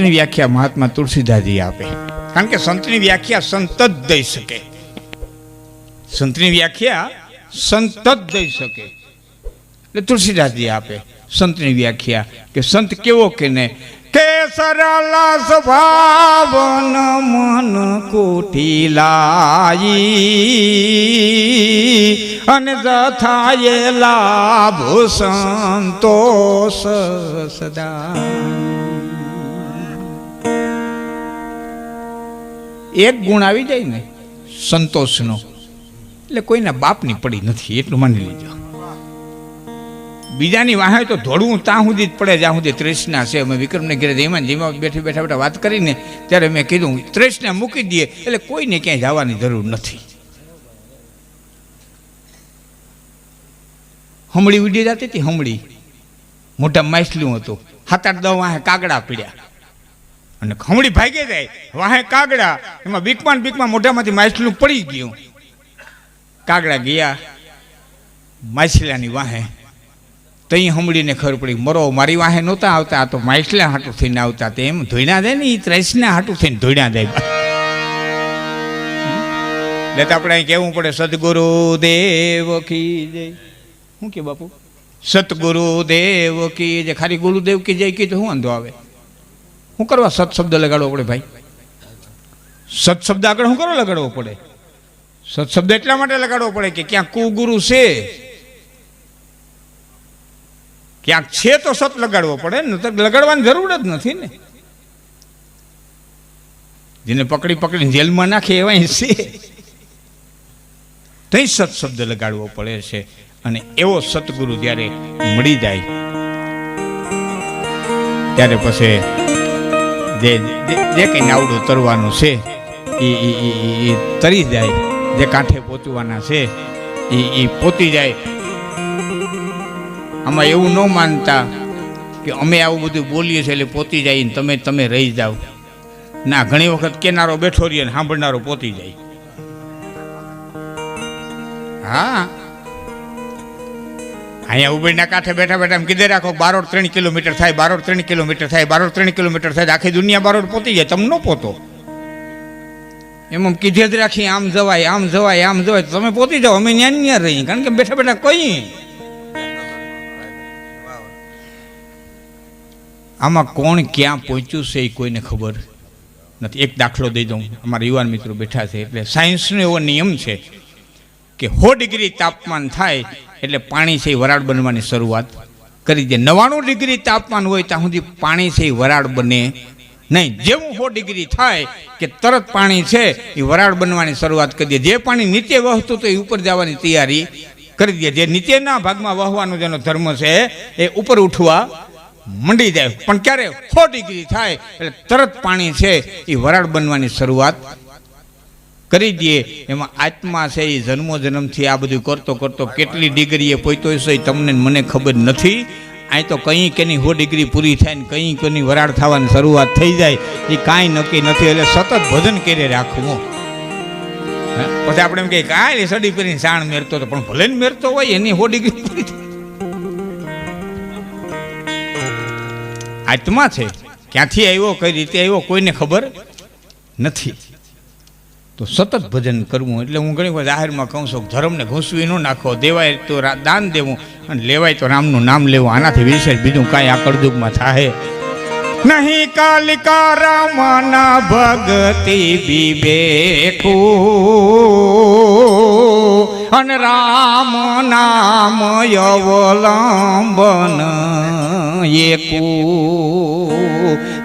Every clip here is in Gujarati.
સંતની વ્યાખ્યા મહાત્મા તુલસીદાસજી આપે. કારણ કે સંતની વ્યાખ્યા સંત જ દઈ શકે. સંતની વ્યાખ્યા સંત જ દઈ શકે. એટલે તુલસીદાસજી આપે સંતની વ્યાખ્યા કે સંત કેવો કે ને કે સરળ સ્વભાવન મન કુટિલાઈ અને જથાએ લાભ સંતોષ સદા. એક ગુણ આવી જાય ને, સંતોષનો. એટલે કોઈના બાપની પડી નથી, એટલું માની લીધું બીજાની વાહે તો ધોળવું ત્યાં સુધી જ પડે, જ્યાં સુધી ત્રેસના છે. અમે વિક્રમને ઘેરે જેમાં જેમાં બેઠી બેઠા બેઠા વાત કરીને ત્યારે મેં કીધું, ત્રેસના મૂકી દઈએ. એટલે કોઈને ક્યાંય જવાની જરૂર નથી. હમળી ઉડી જતી હતી, હમળી. મોટા માછલું હતું. સાત આઠ દવા કાગડા પીડ્યા. અને ખમણી ભાગી જાય. વાહે કાગડા, એમાં બીકમાં બીકમાં મોઢામાંથી માછલું પડી ગયું. કાગડા ગયા, માછલાની વાહે. તઈ હમડીને ખબર પડી, મરો, મારી વાહે નહોતા આવતા, આ તો માછલા હાટું થઈને આવતા તેમ ધોઈના દે ને એ ત્રેસના હાટું થઈને ધોઈના દે. એટલે તો આપણે કહેવું પડે, સદગુરુ દેવ કી જય. શું કે, બાપુ? સતગુરુ દેવ કી જય. ખાલી ગુરુદેવ કી જય કી તો શું વાંધો આવે. શું કરવા સત્શબ્દ લગાડવો પડે ભાઈ? સત્શબ્દ આગળ શું કરવા લગાડવો પડે? સત્શબ્દ એટલા માટે લગાડવો પડે કે ક્યાંક કુગુરુ છે. ક્યાંક છે તો સત લગાડવો પડે ને તો લગાડવાની જરૂર જ નથી ને. જેને પકડી પકડીને જેલમાં નાખે એવા છે. તઈ સત્શબ્દ લગાડવો પડે છે અને એવો સતગુરુ જ્યારે મળી જાય, ત્યારે પછી જે જે- કંઈ નાવડું તરવાનું છે એ- એ તરી જાય. જે કાંઠે પહોંચવાના છે એ એ પોતી જાય. આમાં એવું ન માનતા કે અમે આવું બધું બોલીએ છીએ એટલે પોતી જાય ને તમે તમે રહી જાઓ. ના, ઘણી વખત કેનારો બેઠો રહીએ ને સાંભળનારો પોતી જાય. હા. અહીંયા ઉબેરના કાંઠે બેઠા બેઠા એમ કીધે રાખો, બારોડ ત્રણ કિલોમીટર થાય, બારોડ ત્રણ કિલોમીટર થાય, બારોડ ત્રણ કિલોમીટર થાય આખી દુનિયા બારોડ પોતી જાય, તમે ન પોતો. એમ આમ કીધે જ રાખી, આમ જવાય આમ જવાય આમ જવાય તમે પોતી જાઓ, અમે ન્યા ન્યા રહીએ, કારણ કે બેઠા બેઠા કઈ આમાં કોણ ક્યાં પહોંચ્યું છે એ કોઈને ખબર નથી. એક દાખલો દઈ દઉં. અમારા યુવાન મિત્રો બેઠા છે, એટલે સાયન્સનો એવો નિયમ છે કે સો ડિગ્રી તાપમાન થાય એટલે પાણી છે એ વરાળ બનવાની શરૂઆત કરી દે. નવ્વાણું ડિગ્રી તાપમાન હોય ત્યાં સુધી પાણી છે એ વરાળ બને નહીં. જેવું સો ડિગ્રી થાય કે તરત પાણી છે એ વરાળ બનવાની શરૂઆત કરી દે. જે પાણી નીચે વહતું તો એ ઉપર જવાની તૈયારી કરી દે. જે નીચેના ભાગમાં વહવાનો જેનો ધર્મ છે એ ઉપર ઉઠવા મંડી જાય. પણ ક્યારે સો ડિગ્રી થાય એટલે તરત પાણી છે એ વરાળ બનવાની શરૂઆત કરી દઈએ એમાં આત્મા છે, એ જન્મો જન્મથી આ બધું કરતો કરતો કેટલી ડિગ્રીએ પહોંચ્યો છે તમને મને ખબર નથી. અહીં તો કંઈ કેની હો ડિગ્રી પૂરી થાય ને કંઈ કોની વરાળ થવાની શરૂઆત થઈ જાય. એ કાંઈ નક્કી નથી, એટલે સતત ભજન કરી રાખવું પછી આપણે એમ કહીએ કાંઈ સડી કરીને સાણ મેરતો હતો પણ ભલે મેરતો હોય, એની હો ડિગ્રી પૂરી આત્મા છે. ક્યાંથી આવ્યો, કઈ રીતે આવ્યો, કોઈને ખબર નથી. તો સતત ભજન કરવું એટલે હું ઘણી વાર જાહેરમાં કહું છું, ધર્મને ઘૂસવી ન નાખો, દેવાય તો દાન દેવું અને લેવાય તો રામનું નામ લેવું. આનાથી વિશેષ બીજું કાંઈ આ કળદુગમાં થાય નહીં કાલિકા રામના ભગતિ વિવેકુ અને રામ નામ અવલંબન એકુ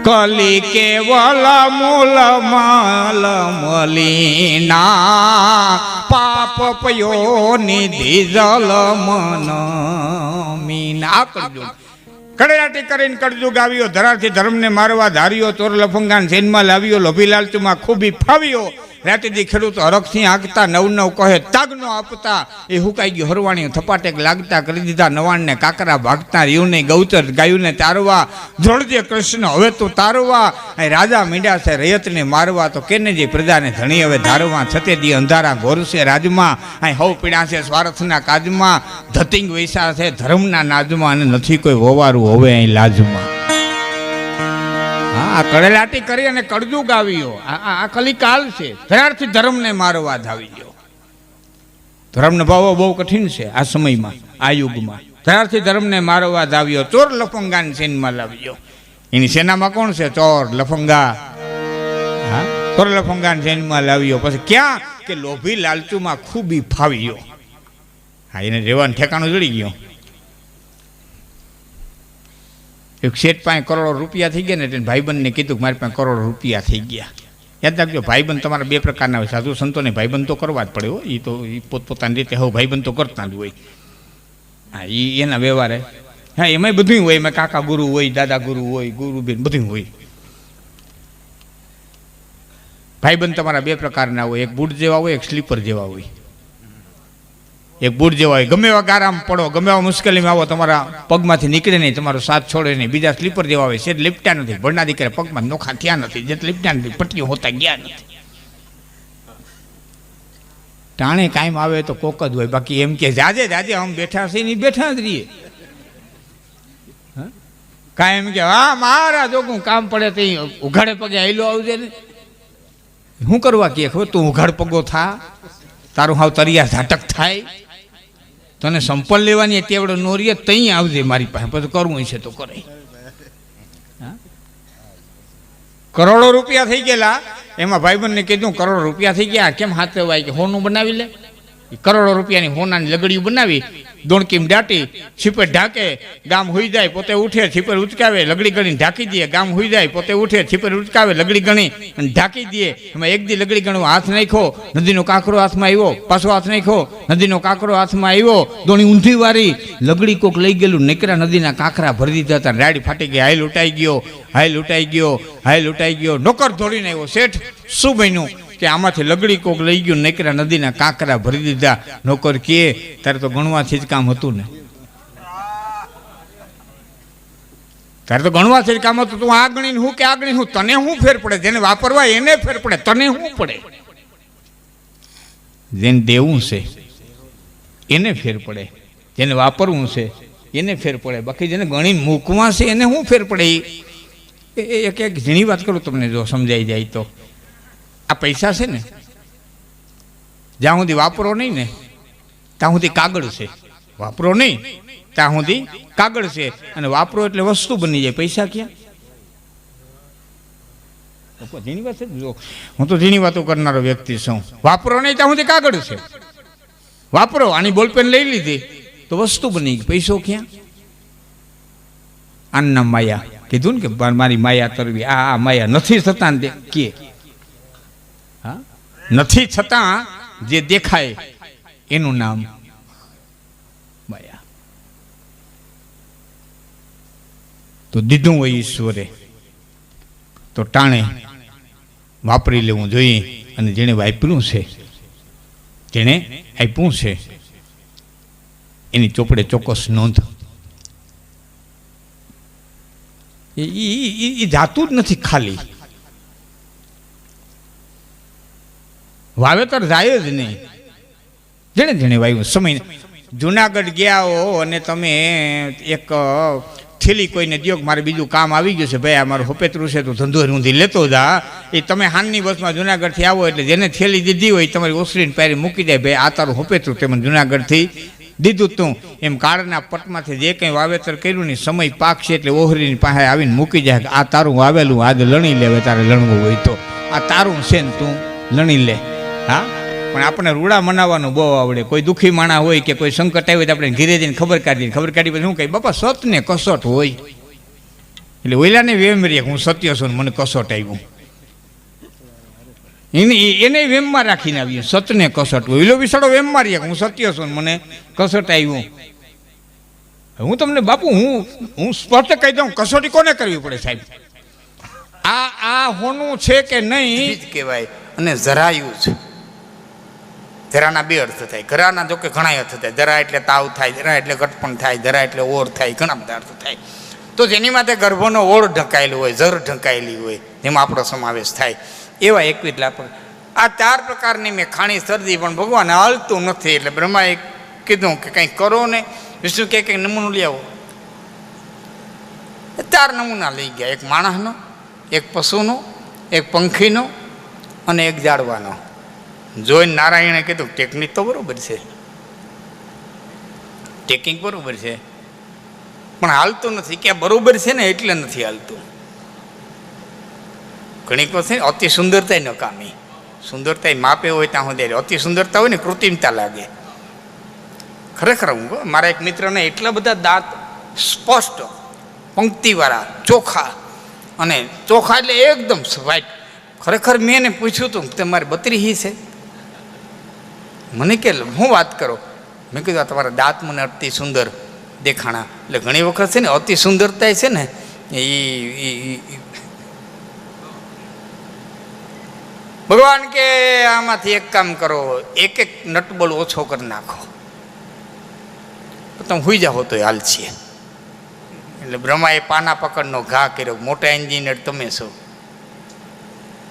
કલી કેવલ મૂલ માલ મલીના. પાપ પયો નિધિ જલ મન મીના. કરજો કડરાટી કરીને કરજુ ગાવ્યો ધરાથી ધર્મને મારવા ધાર્યો, ચોર લફંગાન જેનમાં લાવ્યો, લોભી લાલચુમાં ખૂબી ફાવ્યો. રાતેથી ખેડૂતો હરખથી આંકતા નવ નવ કહે, તાગનો આપતા. એ હુકાઈ ગયો હરવાણી થપાટેક લાગતા કરી દીધા, નવાણને કાકરા ભાગતા રીવને ગૌચર ગાયુને તારવા. જોડજે કૃષ્ણ, હવે તો તારવા. રાજા મીંડા છે, રયતને મારવા, તો કેને જે પ્રજાને ધણી હવે ધારવા? છતે દી અંધારા ઘોરશે રાજમાં. અહીં હવ પીડા છે સ્વાર્થના કાજમાં. ધતિંગ વૈસા છે ધર્મના નાજમાં અને નથી કોઈ વવારું હવે અહીં લાજમાં. હા, આ કળેલાટી કરી અને કળજુગ ગાવ્યો. આ આ- કાલ છે. ધરારથી ધર્મને મારવા ધાવી ગયો. ધર્મને ભાવો બહુ કઠિન છે આ સમયમાં, આ યુગમાં. ધરારથી ધર્મને મારવા ધાવ્યો. ચોર લફંગાની સેનમાં લાવ્યો. એની સેનામાં કોણ છે? ચોર, લફંગા. હા? ચોર લફંગાની સેનમાં લાવ્યો. પછી ક્યાં? કે લોભી લાલચુમાં ખૂબી ફાવ્યો. હા, એને રેવાનું ઠેકાણું જડી ગયો. એક શેઠ પાસે કરોડો રૂપિયા થઈ ગયા ને એટલે ભાઈબંધને કીધું કે મારી પાસે કરોડો રૂપિયા થઈ ગયા. યાદ રાખજો, ભાઈબંધ તમારા બે પ્રકારના હોય. સાધુ સંતોને ભાઈબંધ તો કરવા જ પડે હો. એ તો એ પોતપોતાની રીતે હવે ભાઈબંધ તો કરતા જ હોય. હા એ એના વ્યવહારે. હા, એમાંય બધું હોય. એમાં કાકા ગુરુ હોય, દાદા ગુરુ હોય, ગુરુબેન બધું હોય. ભાઈબંધ તમારા બે પ્રકારના હોય. એક બૂટ જેવા હોય, એક સ્લીપર જેવા હોય. એક બૂટ જેવા હોય. ગમે એવા ગારામાં પડો, ગમે એવા મુશ્કેલીમાં આવો, તમારા પગમાંથી નીકળે નહીં, તમારો સાથ છોડે નહીં. બીજા સ્લીપર જેવા હોય છે લીપટ્યા નથી. ભણના દીકરા પગમાં નોખા થયા નથી. જે લીપટ્યા નથી, પટ્ટીઓ હોતા ગયા નથી. ટાણે કાયમ આવે તો કોક જ હોય. બાકી એમ કે જાજે જાજે આમ બેઠા છે નહીં બેઠા જ રહીએ. કાયમ કે, હા મારા જોગું કામ પડે તો ઉઘાડે પગે આયલો આવજે ને. શું કરવા કે, ખબર તું ઉઘાડ પગો થા, તારું હાવ તરિયા ઝાટક થાય. તને સંપલ લેવાની તેવડો નોરીએ તઈ આવજે મારી પાસે. પછી કરવું છે તો કરે? કરોડો રૂપિયા થઈ ગયેલા. એમાં ભાઈબંધને કીધું, કરોડો રૂપિયા થઈ ગયા. કેમ હાથે વાય કે હોનું બનાવી લે. કરોડો રૂપિયાની હોનાની લગડીયું બનાવી. દોણકીમ દાટી છીપર ઢાકે, ગામ હુઈ જાય, પોતે ઉઠે છીપર ઉચકાવે, લગડી ગણી ઢાંકી દે ગામ હુઈ જાય, પોતે ઉઠે છીપર ઉચકાવે, લગડી ગણી અને ઢાંકી દે એમાં એક દી લગડી ગણો, હાથ નાખ્યો, નદીનો કાંકરો હાથમાં આવ્યો, પાછો હાથ નાખ્યો, નદીનો કાંકરો હાથમાં આવ્યો દોણી ઊંધી વારી, લગડી કોક લઈ ગયેલું, નીકળ્યા, નદીના કાંકરા ભરી દીધા હતા, રાડી ફાટી ગઈ હાય લૂંટાઈ ગયો હાય લૂંટાઈ ગયો હાય લૂંટાઈ ગયો, નોકર દોડીને આવ્યો, શેઠ, શું બન્યું? કે આમાંથી લગડી કોક લઈ ગયું નીકળ્યા નદીના કાંકરા ભરી દીધા. નોકર કે, તારે તો ગણવાથી જ કામ હતું ને. તારે તો ગણવાથી જ કામ હતું. તું આ ગણીને હું કે આ ગણી હું? તને શું ફેર પડે? જેને વાપરવા એને ફેર પડે. તને શું પડે? જેને દેવું છે, એને ફેર પડે. જેને વાપરવું છે, એને ફેર પડે. બાકી જેને ગણીને મૂકવા છે, એને શું ફેર પડે? એ એક એક ઝીણી વાત કરું તમને, જો સમજાઈ જાય તો. આ પૈસા છે ને, જ્યાં સુધી વાપરો નહીં ને, ત્યાં સુધી કાગળ છે. વાપરો નહીં, ત્યાં સુધી કાગળ છે. અને વાપરો એટલે વસ્તુ બની જાય. પૈસા ક્યાં? ઝીણી વાત જો, હું તો ઝીણી વાતો કરનારો વ્યક્તિ છું. વાપરો નહીં, ત્યાં સુધી કાગળ છે. વાપરો, આની બોલપેન લઈ લીધી, તો વસ્તુ બની ગઈ. પૈસો ક્યાં? આનના માયા. કીધું ને કે, મારી માયા તરવી. આ આ માયા નથી થતા ને કે નથી, છતાં જે દેખાય એનું નામ માયા. તો દીધું હોય ઈશ્વરે, તો ટાણે વાપરી લેવું જોઈએ અને જેણે વાપર્યું છે, જેણે આપ્યું છે, એની ચોપડે ચોક્કસ નોંધ. એ જાતું જ નથી ખાલી. વાવેતર જાય જ નહીં. જેણે જેણે વાવ્યું? સમય જુનાગઢ ગયા હો અને તમે એક થેલી કોઈને દો મારે બીજું કામ આવી ગયું છે, ભાઈ, આ મારું હોપેતરું છે, તો ધંધો રૂંધી લેતો જા. એ તમે હાનની બસમાં જુનાગઢથી આવો એટલે જેને થેલી દીધી હોય તમારી ઓસરીને પહેરી મૂકી દે. ભાઈ, આ તારું હોપેતરું તે જુનાગઢથી દીધું તું. એમ કાળના પટમાંથી જે કંઈ વાવેતર કર્યું ને સમય પાક છે એટલે ઓહરીની પાસે આવીને મૂકી જાય આ તારું વાવેલું, આજે લણી લેવે તારે લણવું હોય તો. આ તારું છે ને તું લણી લે. હા? પણ આપણે રૂડા મનાવવાનું બહુ આવડે. કોઈ દુઃખી માણા હોય કે કોઈ સંકટ આવે તો આપણે ઘીરે જઈને ખબર કાઢી ખબર કાઢી પછી શું કહે? બાપા સત ને કસોટ હોય. એટલે ઓલાને વેમ રે હું સત્ય છું મને કસોટ આવ્યું એને એને વેમમાં રાખીને આવ્યું સતને કસોટ હોય. ઓલો વિસાડો વેમમાં રહીએ હું સત્ય છું મને કસોટ આવ્યું હું તમને બાપુ, હું હું સ્પષ્ટ કહી દઉં, કસોટી કોને કરવી પડે સાહેબ? આ આ હોનું છે કે નહીં? કહેવાય. અને જરાયું છે. જરાના બે અર્થ થાય, ઘરાના જો કે ઘણા અર્થ થાય. જરા એટલે તાવ થાય જરા એટલે ઘટપણ થાય જરા એટલે ઓર થાય, ઘણા બધા અર્થ થાય. તો જેની માટે ગર્ભનો ઓળ ઢંકાયેલો હોય જર ઢંકાયેલી હોય, જેમાં આપણો સમાવેશ થાય. એવા એકવીસ લાખ આ ચાર પ્રકારની મેં ખાણી શરદી, પણ ભગવાન હાલતું નથી. એટલે બ્રહ્માએ કીધું કે કંઈક કરો ને. વિષ્ણુ કે કંઈક નમૂનો લઈ આવો. ચાર નમૂના લઈ ગયા. એક માણસનો, એક પશુનો, એક પંખીનો અને એક ઝાડવાનો. જોઈને નારાયણે કીધું ટેકનિક તો બરાબર છે. ટેકિંગ બરાબર છે. પણ હાલતું નથી. કે બરાબર છે ને એટલે નથી હાલતું. ઘણીક વખત છે અતિ સુંદરતા નકામી સુંદરતા માપે હોય ત્યાં સુધી અતિ સુંદરતા હોય ને, કૃત્રિમતા લાગે. ખરેખર હું મારા એક મિત્રને એટલા બધા દાંત સ્પષ્ટ, પંક્તિવાળા, ચોખા, અને ચોખા એટલે એકદમ વ્હાઈટ ખરેખર મેં એને પૂછ્યું હતું કે મારી બત્રી છે? મને કે, હું વાત કરો? મેં કીધું, આ તમારા દાંત મને અતિ સુંદર દેખાણા. એટલે ઘણી વખત છે ને, અતિ સુંદરતા છે ને, એ ભગવાન કે, આમાંથી એક કામ કરો, એક એક નટબોલ ઓછો કરી નાખો. તમે હુઈ જાઓ તો હાલ છીએ. એટલે બ્રહ્માએ પાના પકડનો ઘા કર્યો. મોટા એન્જિનિયર તમે છો.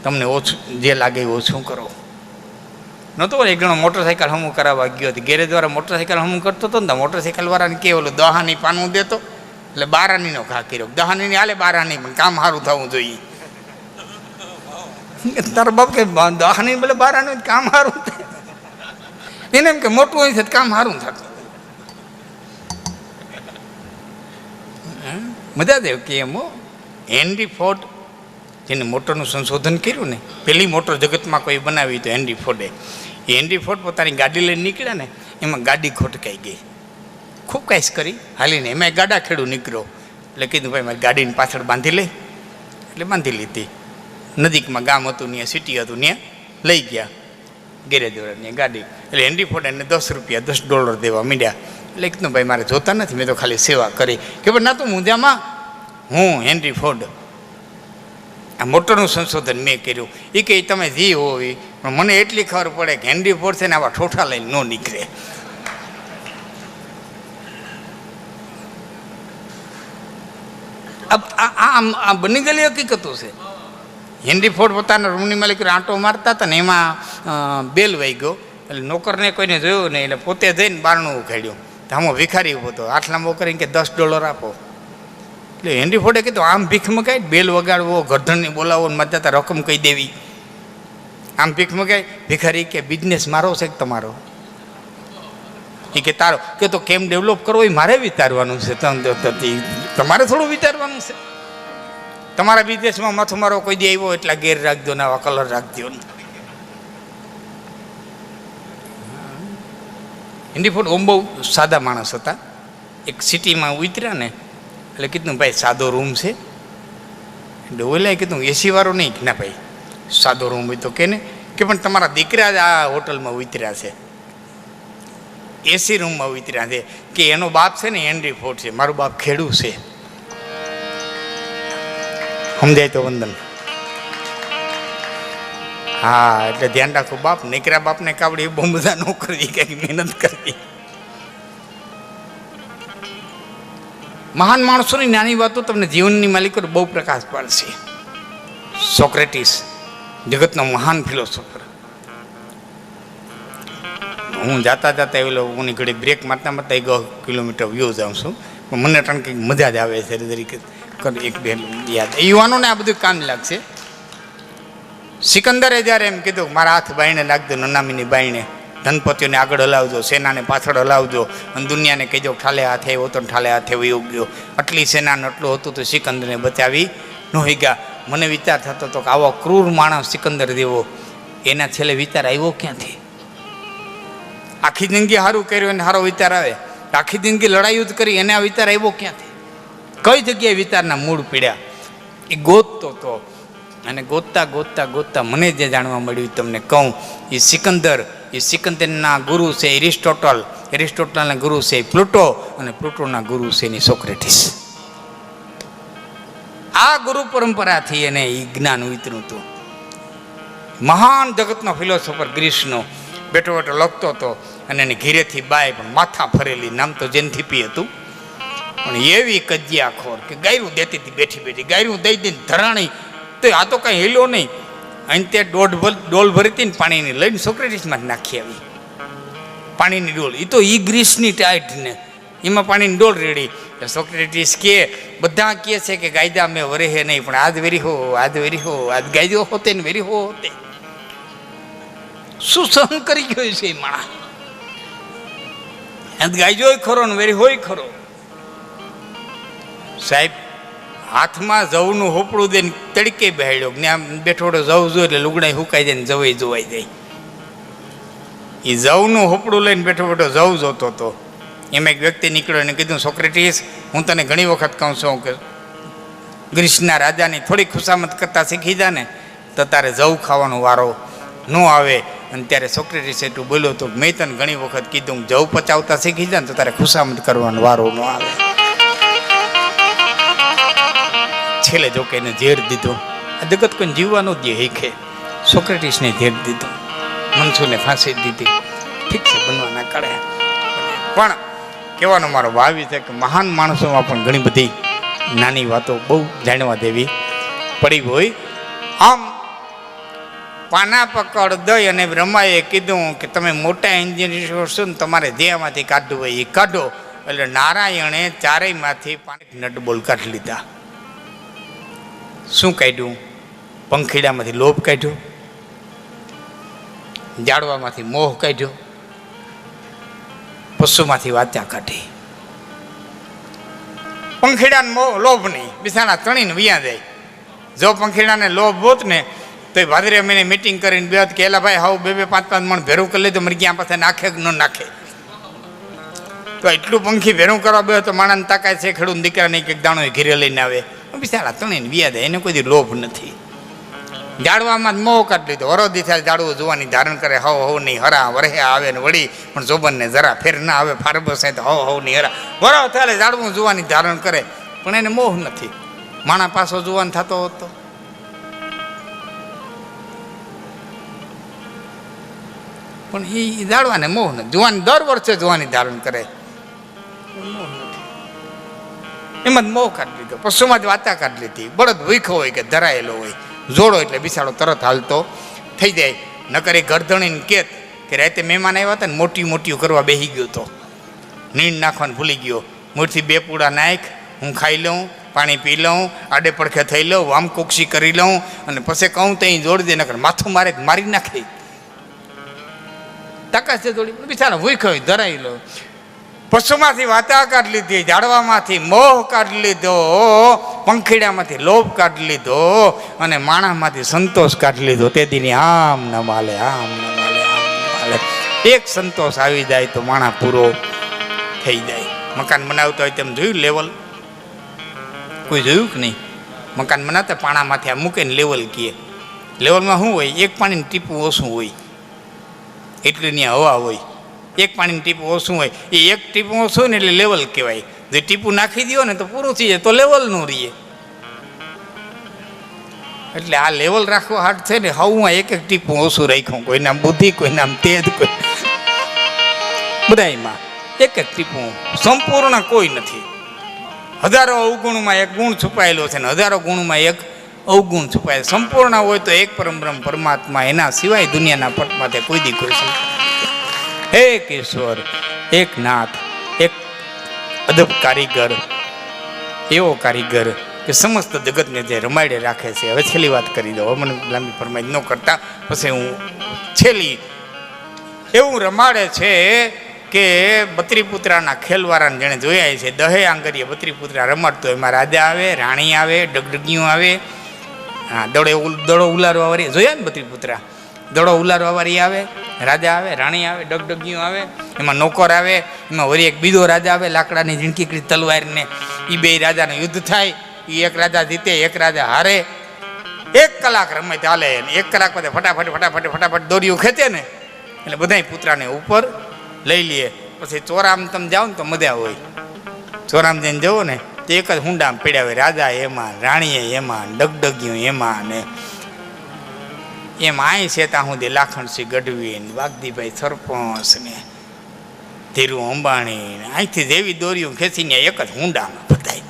તમને ઓછું, જે લાગે ઓછું કરો. નહોતો એક જણો મોટરસાઇકલ હમું કરાવવા ગયો હતો. ગેરેજ દ્વારા મોટરસાઇકલ હમું કરતો હતો ને મોટરસાઇકલ વાળાને કે ઓલું દહાની પાનું દેતો. એટલે બારાનીનો ઘા કર્યો. દહાની હાલે બારાની, પણ કામ સારું થવું જોઈએ. તાર બાપ કે દહાની બોલે બારાની કામ સારું થાય. એને એમ કે, મોટું હોય છે કામ સારું થતું? મજા દેવ કે એમ. હેનરી ફોર્ડ જેને મોટરનું સંશોધન કર્યું ને, પેલી મોટર જગતમાં કોઈ બનાવી તો હેનરી ફોર્ડે. એ હેનરી ફોર્ડ પોતાની ગાડી લઈને નીકળ્યા ને, એમાં ગાડી ખોટકાઈ ગઈ. ખૂબ કાંઈશ કરી. હાલીને એમાં ગાડા ખેડું નીકળ્યો. એટલે કીધું, ભાઈ, મારી ગાડીની પાછળ બાંધી લે. એટલે બાંધી લીધી. નજીકમાં ગામ હતું ત્યાં સિટી હતું ત્યાં લઈ ગયા. ગેરેજ વાળાની ગાડી. એટલે હેનરી ફોર્ડ એને દસ રૂપિયા, દસ ડોલર દેવા માંડ્યા. એટલે કીધું, ભાઈ, મારે જોતા નથી, મેં તો ખાલી સેવા કરી. કે ભાઈ, ના, તો મુંજામાં હું હેનરી ફોર્ડ. આ મોટરનું સંશોધન મેં કર્યું. એ કે તમે જી હોવી, પણ મને એટલી ખબર પડે કે હેનરી ફોર્ડ છે ને આવા ઠોઠા લઈને ન નીકળે. આમ- આ બની ગયેલી હકીકતો છે. હેનરી ફોર્ડ પોતાના રૂમની માલિક આંટો મારતા હતા ને એમાં બેલ વહી ગયો. એટલે નોકરને કોઈને જોયું નહીં, એટલે પોતે જઈને બારણું ઉખાડ્યું તો આમાં ભિખારી ઊભો હતો. આટલા કરીને કે દસ ડોલર આપો. એટલે હેનરી ફોર્ડે કીધું, આમ ભીખ મગાય બેલ વગાડવો ગરધણને બોલાવો ને મજા રકમ કહી દેવી. આમ ભીખ મગાય ભિખારી કે બિઝનેસ મારો છે કે તમારો? એ કે, તારો. કે, તો કેમ ડેવલપ કરવો? એ મારે વિચારવાનું છે. તમારે થોડું વિચારવાનું છે. તમારા બિઝનેસમાં માથું મારો કોઈ દે આવ્યો એટલા ગેર રાખજો ને આવા કલર રાખજો ને. હિન્દી ફૂડ ઓમ બહુ સાદા માણસ હતા. એક સિટીમાં ઉતર્યા ને એટલે કીધું ભાઈ, સાદો રૂમ છે. એટલે ઓલાએ કીધું એસી વાળો નહીં. ના, ભાઈ, સાદો રૂમ હોય તો કે ને. કે, પણ તમારા દીકરા જ આ હોટલમાં ઉતર્યા છે. એસી રૂમમાં ઉતર્યા છે. કે, એનો બાપ છે ને હેનરી ફોર્ટ છે. મારું બાપ ખેડૂ છે. સમજાય તો વંદન. હા, એટલે ધ્યાન રાખો, બાપ નીકળ્યા બાપને કાવડી બહુ બધા નોકરી કંઈક મહેનત કરવી. મહાન માણસોની નાની વાતો તમને જીવનની માલિકો બહુ પ્રકાશ પાડશે. સોક્રેટિસ, જગતનો મહાન ફિલોસોફર. હું જાતા જાતા એવો હું ઘડી બ્રેક મારતા મારતા એક કિલોમીટર વ્યૂ જાઉં છું. પણ મને કારણ કે મજા જ આવે છે તરીકે એક બે યાદ. યુવાનોને આ બધું કામ લાગશે. સિકંદરે જ્યારે એમ કીધું, મારા હાથ બાઈને લાગતું નનામીની બાઈને ધનપતિઓને આગળ હલાવજો, સેનાને પાછળ હલાવજો અને દુનિયાને કહેજો ઠાલે હાથે આવ્યો તો ઠાલે હાથે વયો ગયો. આટલી સેનાને આટલું હતું તો સિકંદરને બચાવી ન ગયા મને વિચાર થતો હતો કે આવો ક્રૂર માણસ સિકંદર દેવો એના છેલ્લે વિચાર આવ્યો ક્યાંથી? આખી જિંદગી સારું કર્યું એને સારો વિચાર આવે. આખી જિંદગી લડાઈ જ કરી, એને આ વિચાર આવ્યો ક્યાંથી? કઈ જગ્યાએ વિચારના મૂળ પીડ્યા? એ ગોતતો તો. અને ગોતતા ગોતતા ગોતતા મને જે જાણવા મળ્યું તમને કહું. એ સિકંદર એ સિકંદરના ગુરુ છે એરિસ્ટોટલ. એરિસ્ટોટલના ગુરુ છે પ્લુટો અને પ્લુટોના ગુરુ છે એની સોક્રેટિસ. આ ગુરુ પરંપરાથી એને એ જ્ઞાન ઉતર્યું હતું. મહાન જગતનો ફિલોસોફર ગ્રીસનો બેઠો બેઠો લખતો હતો અને એને ઘીરેથી બાય પણ માથા ફરેલી, નામ તો જેનથીપી હતું. પણ એવી કજિયાખોર કે ગાયરું દેતી હતી બેઠી બેઠી, ગાયરું દઈ દઈને ધરાણી તો આ તો કાંઈ હેલો નહીં. અહીં તે દોઢ ડોલ ભરી હતી ને પાણીની લઈને સોક્રેટિસમાં જ નાખી આવી. પાણીની ડોલ. એ તો ઈ ગ્રીસની ટાઈટ ને. એમાં પાણીની ડોલ રેડી. સોક્રેટિસ કે, બધા કહે છે કે ગાયદા મેં વરે હે નહીં, પણ આજ વેરી હો, આજ વેરી હો, આજ ગાયદો હોતે ને વેરી હો હોતે. શું સહન કરી ગયો છે એ માણસ? આજ ગાયજો ખરો ને વેરી હોય ખરો. સાહેબ હાથમાં જવનું હોપડું દઈને તડકે બેહાડ્યો ને આમ બેઠોડો જવ જો એટલે લુગડાઈ હુકાઈ જાય ને જવાઈ જોવાઈ જાય. એ જવનું હોપડું લઈને બેઠો બેઠો જવ જોતો હતો એમાં એક વ્યક્તિ નીકળ્યો અને કીધું, સોક્રેટીસ, હું તને ઘણી વખત કહું છું કે ગ્રીસના રાજાની થોડી ખુશામત કરતા શીખી જા ને, તો તારે જવ ખાવાનો વારો ન આવે. અને ત્યારે સોક્રેટીસ એટલું બોલ્યો તો, મેં તને ઘણી વખત કીધું જવ પચાવતા શીખી જા ને, તો તારે ખુશામત કરવાનો વારો ન આવે. છેલ્લે જો કે એને ઝેર દીધો. આ જગત કોઈ જીવવાનો જ હેખે સોક્રેટિસને ઝેર દીધો. મનસુને ફાંસી દીધી. ઠીક છે, બનવાના કાળે. પણ કહેવાનો મારો ભાવ છે કે મહાન માણસોમાં પણ ઘણી બધી નાની વાતો બહુ જાણવા દેવી પડી હોય. આમ પાના પકડ દઈ અને બ્રહ્માએ કીધું કે તમે મોટા એન્જિનિયર છો ને તમારે ધ્યેયમાંથી કાઢવું હોય એ કાઢો. એટલે નારાયણે ચારેયમાંથી પાણી નટબોલ કાઢી લીધા. શું કાઢ્યું? પંખીડામાંથી લોભ કાઢ્યો? જાડવામાંથી મોહ કાઢ્યો? પશુમાંથી વાત્યા કાઢી? પંખીડાને મોહ, લોભ નહીં. બિસાણા ત્રણીને વિયા જાય. જો પંખીડાને લોભ હોત ને, તો એ ભાદરે મહિને મિટિંગ કરીને બે કે, એલા ભાઈ, હાવ બે બે પાંચ પાંચ મણ ભેરું કરી લીધું મરી ક્યાં પાસે નાખે કે ન નાખે? તો એટલું પંખી ભેરું કરવા બે તો માણસને તાકાય છે ખેડૂત દીકરાને એક દાણો ઘીરે લઈને આવે. બિચારા ત્રણેય વ્યાજ એને કોઈ લોભ નથી. જાડવામાં જ મોહ કાઢ લીધો. હરો થાય જાડવું જોવાની ધારણ કરે, હવ હવ નહીં હરા, વરહે આવે ને વળી, પણ જોબનને જરા ફેર ના આવે ફારબસ તો હવ હવ નહીં હરા. વરો થાય જાડવું જોવાની ધારણ કરે, પણ એને મોહ નથી. માણા પાસો જોવાન થતો હતો. પણ એ જાડવાને મોહ નથી. જોવાની દર વર્ષે જોવાની ધારણ કરે. એમાં જ મોહ કાઢી લીધો. પશુમાં જ વાતા કાઢી લીધી. બળદ ભૂખો હોય કે ધરાયેલો હોય. જોડો એટલે બિસાડો તરત હાલતો થઈ જાય. નકર ગરધણીને કેત કે રાતે મહેમાન આવ્યા હતા ને મોટી મોટી કરવા બેસી ગયો તો. નીંદ નાખવાનું ભૂલી ગયો. મોરથી બે પૂડા નાખ, હું ખાઈ લઉં, પાણી પી લઉં, આડે પડખે થઈ લઉં વામ કોક્ષી કરી લઉં અને પછી કહું તો અહીં જોડી દે, નકર માથું મારે મારી નાખે. તાકાત છે થોડી બિચારા ભૂખ હોય ધરાઈ લો પશુમાંથી વાતા કાઢી લીધી, ઝાડવામાંથી મોહ કાઢી લીધો, પંખીડામાંથી લોભ કાઢી લીધો અને માણસમાંથી સંતોષ કાઢી લીધો. તે દીની આમ ન માલે, આમ ન માલે, આમ માલે. એક સંતોષ આવી જાય તો માણસ પૂરો થઈ જાય. મકાન બનાવતો હોય તેમ જોયું લેવલ કોઈ જોયું કે નહીં? મકાન બનાવતા પાણામાંથી આ મૂકે ને લેવલ કીએ લેવલમાં શું હોય? એક પાણીનું ટીપું ઓછું હોય. એટલી ત્યાં હવા હોય. એક પાણીનું ટીપું ઓછું હોય. એ એક ટીપું ઓછું હોય ને એટલે લેવલ કહેવાય. જે ટીપું નાખી દો ને તો પૂરું થઈ જાય, તો લેવલનું રહીએ. એટલે આ લેવલ રાખવો હાટ છે ને હું એક એક ટીપું ઓછું રાખ્યું. કોઈ નામ બુદ્ધિ કોઈ નામ તેજ, કોઈ બધાયમાં એક એક ટીપું સંપૂર્ણ કોઈ નથી. હજારો અવગુણમાં એક ગુણ છુપાયેલો છે ને, હજારો ગુણમાં એક અવગુણ છુપાયેલો. સંપૂર્ણ હોય તો એક પરમબ્રહ્મ પરમાત્મા એના સિવાય દુનિયાના પટમાં તે કોઈ દી કોઈ હે ઈશ્વર એક નાથ, એક અદબ કારીગર, એવો કારીગર કે સમસ્ત જગતને જે રમાડે રાખે છે. હવે છેલ્લી વાત કરી દો મને લાંબી ફરમાઈ ન કરતા. પછી હું છેલ્લી એવું રમાડે છે કે બત્રીપુત્રાના ખેલવાળાને જેણે જોયા છે, દહે આંગરીએ બત્રીપુત્રા રમાડતો એમાં રાજા આવે, રાણી આવે, ડગડગીઓ આવે. હા, દડો દડો ઉલારવા વાળી જોયા ને બત્રીપુત્રા? દડો ઉલારવા વાળી આવે, રાજા આવે, રાણી આવે, ડગડગીઓ આવે, એમાં નોકર આવે, એમાં વળી એક બીજો રાજા આવે, લાકડાની ઝીણકી તલવારને એ બે રાજાનું યુદ્ધ થાય એ એક રાજા જીતે, એક રાજા હારે. એક કલાક રમે ચાલે એક કલાક પછી ફટાફટ ફટાફટ ફટાફટ દોરીઓ ખેંચે ને, એટલે બધાય પુતરાને ઉપર લઈ લઈએ પછી ચોરામ તમે જાઓ ને તો મજા હોય. ચોરામ જઈને જવો ને, તો એક જ હુંડામાં પીડ્યા હોય, રાજા એમાં, રાણીએ એમાં ડગડગ્યું એમાં ને. એમ આય છે ત્યાં સુધી લાખણસિંહ ગઢવી વાગદીભાઈ સરપંચ ને, ધીરુ અંબાણી ને અહીંથી જેવી દોરીઓ ખેંચીને એક જ હુંડામાં બધાય.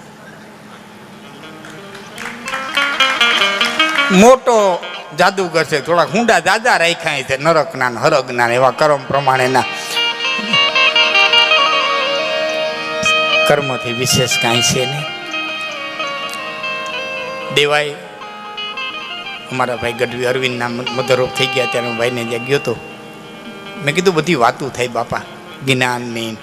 મોટો જાદુગર છે, થોડાક હુંડા દાદા રાખ્યા છે, નરકના હરગના એવા કર્મ પ્રમાણેના. કર્મથી વિશેષ કાંઈ છે નહીં. દેવાય અમારા ભાઈ ગઢવી અરવિંદના મધરોપ થઈ ગયા ત્યારે હું ભાઈને જ્યાં ગયો હતો મેં કીધું, બધી વાતું થઈ બાપા. જ્ઞાનની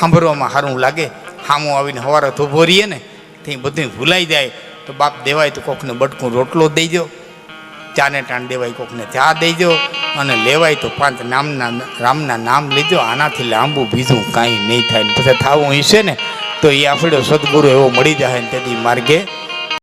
સાંભળવામાં સારું લાગે. હામો આવીને હવારે ધોભો રહીએ ને તે બધું ભૂલાઈ જાય. તો બાપ દેવાય તો કોકને બટકું રોટલો દઈ દો. ચાને ટાણ દેવાય કોકને ચા દઈ દો. અને લેવાય તો પાંચ નામના, રામના નામ લીધો. આનાથી લાંબુ બીજું કાંઈ નહીં થાય. પછી થાવું હશે ને, તો એ આપણો સદગુરુ એવો મળી જાય ને તેથી માર્ગે